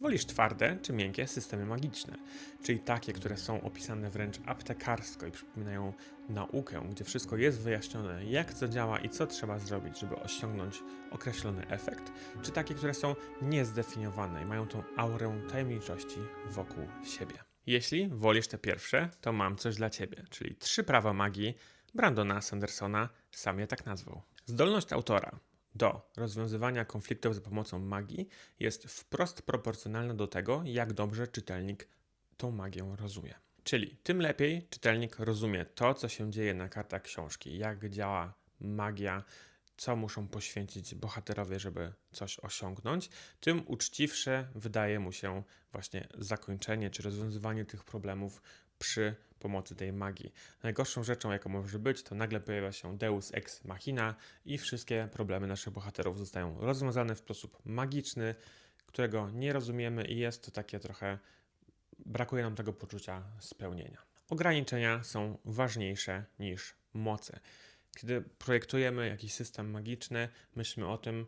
Wolisz twarde czy miękkie systemy magiczne, czyli takie, które są opisane wręcz aptekarsko i przypominają naukę, gdzie wszystko jest wyjaśnione, jak co działa i co trzeba zrobić, żeby osiągnąć określony efekt, czy takie, które są niezdefiniowane i mają tą aurę tajemniczości wokół siebie. Jeśli wolisz te pierwsze, to mam coś dla ciebie, czyli trzy prawa magii Brandona Sandersona, sam je tak nazwał. Zdolność autora do rozwiązywania konfliktów za pomocą magii jest wprost proporcjonalna do tego, jak dobrze czytelnik tą magię rozumie. Czyli tym lepiej czytelnik rozumie to, co się dzieje na kartach książki, jak działa magia, co muszą poświęcić bohaterowie, żeby coś osiągnąć, tym uczciwsze wydaje mu się właśnie zakończenie czy rozwiązywanie tych problemów przy pomocy tej magii. Najgorszą rzeczą, jaką może być, to nagle pojawia się Deus Ex Machina i wszystkie problemy naszych bohaterów zostają rozwiązane w sposób magiczny, którego nie rozumiemy i jest to takie trochę brakuje nam tego poczucia spełnienia. Ograniczenia są ważniejsze niż moce. Kiedy projektujemy jakiś system magiczny, myślmy o tym,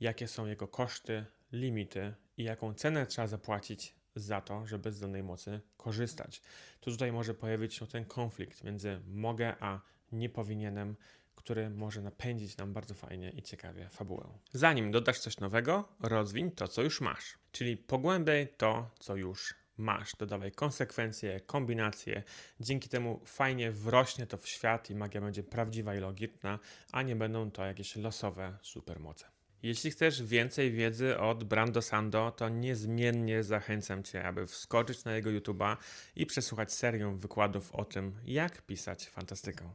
jakie są jego koszty, limity i jaką cenę trzeba zapłacić za to, żeby z danej mocy korzystać. Tu tutaj może pojawić się ten konflikt między mogę a nie powinienem, który może napędzić nam bardzo fajnie i ciekawie fabułę. Zanim dodasz coś nowego, rozwiń to, co już masz, czyli pogłębiaj to, co już masz. Dodawaj konsekwencje, kombinacje. Dzięki temu fajnie wrośnie to w świat i magia będzie prawdziwa i logiczna, a nie będą to jakieś losowe supermoce. Jeśli chcesz więcej wiedzy od Brando Sando, to niezmiennie zachęcam Cię, aby wskoczyć na jego YouTube'a i przesłuchać serię wykładów o tym, jak pisać fantastykę.